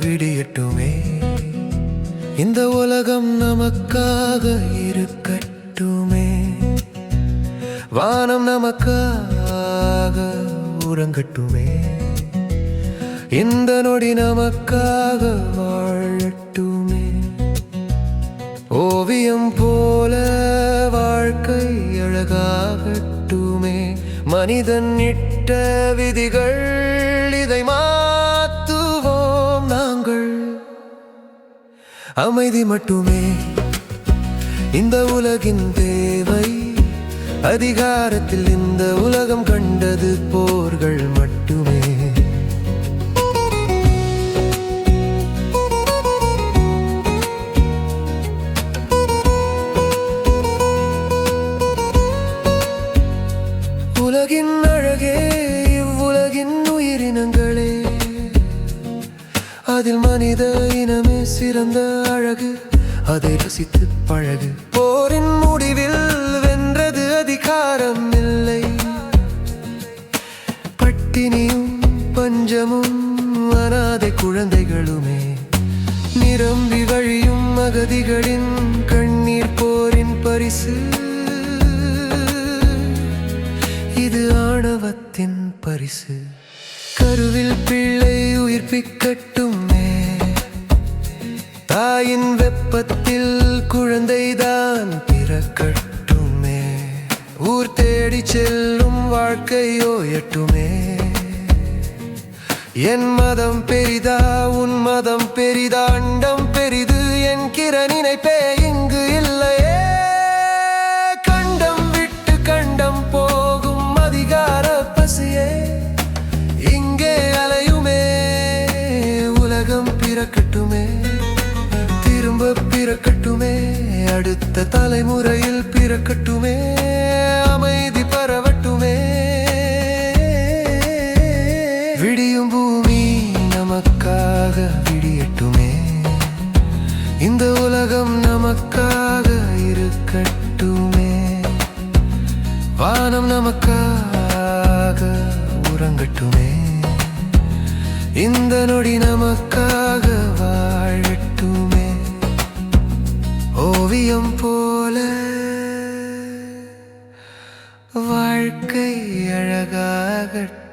விடியட்டுமே இந்த உலகம் நமக்காக இருக்கட்டுமே. வானம் நமக்காக உறங்கட்டுமே. இந்த நொடி நமக்காக வாழட்டுமே. ஓவியம் போல வாழ்க்கை அழகாகட்டுமே. மனிதன் இட்ட விதிகள் இதை மா அமைதி மட்டுமே. இந்த உலகின் தேவை. அதிகாரத்தில் இந்த உலகம் கண்டது போர்கள் மட்டுமே. உலகின் அழகே இவ்வுலகின் உயிரினங்கள். அதில் மனித இனமே சிறந்த அழகு. அதை ரசித்து பழகு. போரின் முடிவில் வென்றது அதிகாரம் இல்லை. பட்டினியும் பஞ்சமும் அனாதை குழந்தைகளுமே. நிரம்பி வழியும் அகதிகளின் கண்ணீர் போரின் பரிசு. இது ஆணவத்தின் பரிசு. கருவில் பிள்ளை உயிர்ப்பிக்கட்டுமே. தாயின் வெப்பத்தில் குழந்தைதான் பிறக்கட்டுமே. ஊர் தேடி செல்லும் வாழ்க்கையோ எட்டுமே என் மதம் பெரிதா உன் மதம் பெரிதா அண்டம் பெரிது என்கிற நினைப்பே அடுத்த தலைமுறையில் பிறக்கட்டுமே அமைதி பரவட்டுமே. விடியும் பூமி நமக்காக விடியட்டுமே. இந்த உலகம் நமக்காக இருக்கட்டுமே. வானம் நமக்காக உறங்கட்டுமே. இந்த நொடி நமக்காக வாழட்டுமே. ஓவியம் போல வாழ்க்கை அழகாகட்டும்.